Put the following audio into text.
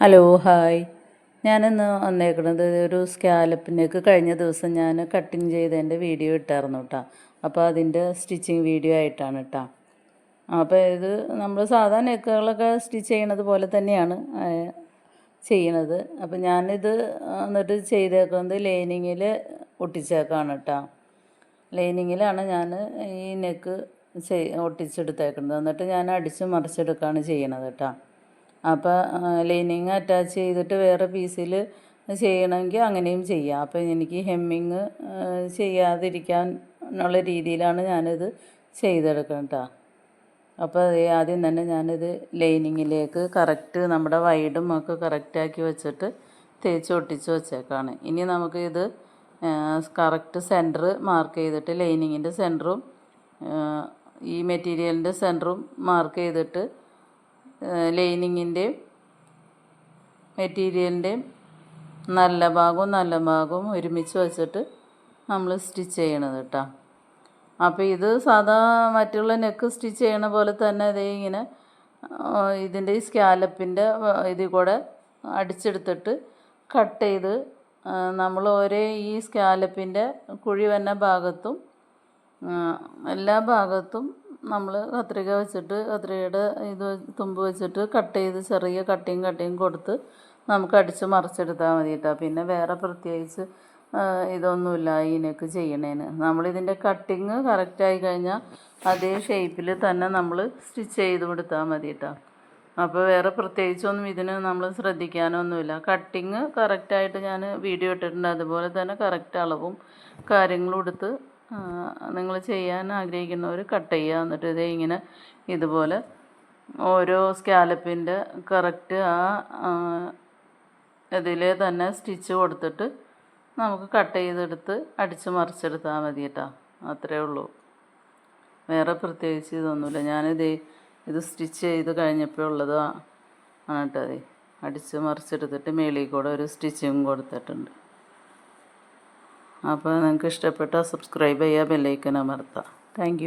Hello hi. ഞാനിന്ന് വന്നേക്കുന്നത് ഒരു സ്കാലപ്പിനേക്ക് കഴിഞ്ഞ ദിവസം ഞാൻ കട്ടിങ് ചെയ്തതിന്റെ വീഡിയോ ഇട്ടായിരുന്നു കേട്ടോ അപ്പോൾ അതിന്റെ സ്റ്റിച്ചിങ് വീഡിയോ ആയിട്ടാണ് കേട്ടോ അപ്പോൾ ഇത് നമ്മൾ സാധാ നെക്കുകളൊക്കെ സ്റ്റിച്ച് ചെയ്യണത് പോലെ തന്നെയാണ് ചെയ്യണത്. അപ്പോൾ ഞാനിത് എന്നിട്ട് ചെയ്തേക്കുന്നത് ലൈനിങ്ങിൽ ഒട്ടിച്ചേക്കാണ് കേട്ടോ ലൈനിങ്ങിലാണ് ഞാൻ ഈ നെക്ക് ചെയ് ഒട്ടിച്ചെടുത്തേക്കുന്നത് എന്നിട്ട് ഞാൻ അടിച്ച് മറിച്ചെടുക്കുകയാണ് ചെയ്യണത് കേട്ടോ അപ്പോൾ ലൈനിങ് അറ്റാച്ച് ചെയ്തിട്ട് വേറെ പീസിൽ ചെയ്യണമെങ്കിൽ അങ്ങനെയും ചെയ്യാം. അപ്പോൾ എനിക്ക് ഹെമ്മിങ് ചെയ്യാതിരിക്കാൻ എന്നുള്ള രീതിയിലാണ് ഞാനിത് ചെയ്തെടുക്കണം അപ്പോൾ അത് ആദ്യം തന്നെ ഞാനിത് ലൈനിങ്ങിലേക്ക് കറക്റ്റ് നമ്മുടെ വൈഡും ഒക്കെ കറക്റ്റാക്കി വെച്ചിട്ട് തേച്ച് ഒട്ടിച്ച് വെച്ചേക്കാണ്. ഇനി നമുക്ക് ഇത് കറക്റ്റ് സെന്റർ മാർക്ക് ചെയ്തിട്ട് ലൈനിങ്ങിന്റെ സെന്ററും ഈ മെറ്റീരിയലിന്റെ സെന്ററും മാർക്ക് ചെയ്തിട്ട് ലൈനിങ്ങിന്റെയും മെറ്റീരിയലിന്റെയും നല്ല ഭാഗവും നല്ല ഭാഗവും ഒരുമിച്ച് വച്ചിട്ട് നമ്മൾ സ്റ്റിച്ച് ചെയ്യണത് കേട്ടോ. അപ്പോൾ ഇത് സാധാ മറ്റുള്ള നെക്ക് സ്റ്റിച്ച് ചെയ്യണ പോലെ തന്നെ ഇതേ ഇങ്ങനെ ഇതിന്റെ ഈ സ്കാലപ്പിന്റെ ഇതിൽ കൂടെ അടിച്ചെടുത്തിട്ട് കട്ട് ചെയ്ത് നമ്മൾ ഒരേ ഈ സ്കാലപ്പിന്റെ കുഴി വന്ന ഭാഗത്തും എല്ലാ ഭാഗത്തും നമ്മൾ കത്രിക വെച്ചിട്ട് കത്രികയുടെ ഇത് തുമ്പ് വെച്ചിട്ട് കട്ട് ചെയ്ത് ചെറിയ കട്ടിങ് കട്ടിങ് കൊടുത്ത് നമുക്ക് അടിച്ച് മറിച്ചെടുത്താൽ മതി കേട്ടോ പിന്നെ വേറെ പ്രത്യേകിച്ച് ഇതൊന്നുമില്ല ഇതിനൊക്കെ നെക്ക് ചെയ്യണേന് നമ്മളിതിന്റെ കട്ടിങ് കറക്റ്റായി കഴിഞ്ഞാൽ അതേ ഷേപ്പിൽ തന്നെ നമ്മൾ സ്റ്റിച്ച് ചെയ്ത് കൊടുത്താൽ മതി കേട്ടോ അപ്പോൾ വേറെ പ്രത്യേകിച്ചൊന്നും ഇതിന് നമ്മൾ ശ്രദ്ധിക്കാനൊന്നുമില്ല. കട്ടിങ് കറക്റ്റായിട്ട് ഞാൻ വീഡിയോ ഇട്ടിട്ടുണ്ട്. അതുപോലെ തന്നെ കറക്റ്റ് അളവും കാര്യങ്ങളും എടുത്ത് നിങ്ങൾ ചെയ്യാൻ ആഗ്രഹിക്കുന്നവർ കട്ട് ചെയ്യുക. എന്നിട്ട് ഇതേ ഇങ്ങനെ ഇതുപോലെ ഓരോ സ്കാലപ്പിന്റെ കറക്റ്റ് ആ ഇതിൽ തന്നെ സ്റ്റിച്ച് കൊടുത്തിട്ട് നമുക്ക് കട്ട് ചെയ്തെടുത്ത് അടിച്ച് മറിച്ചെടുത്താൽ മതി കേട്ടോ. അത്രേ ഉള്ളൂ. വേറെ പ്രത്യേകിച്ച് ഇതൊന്നുമില്ല. ഞാനിത് ഇത് സ്റ്റിച്ച് ചെയ്ത് കഴിഞ്ഞപ്പോൾ ഉള്ളതാണ് കേട്ടോ. അതെ അടിച്ച് മറിച്ചെടുത്തിട്ട് മേളിൽ കൂടെ ഒരു സ്റ്റിച്ചിങ് കൊടുത്തിട്ടുണ്ട്. അപ്പോൾ നിങ്ങൾക്ക് ഇഷ്ടപ്പെട്ടാൽ സബ്സ്ക്രൈബ് ചെയ്യുക ബെല്ലൈക്കൻ അമർത്താം താങ്ക്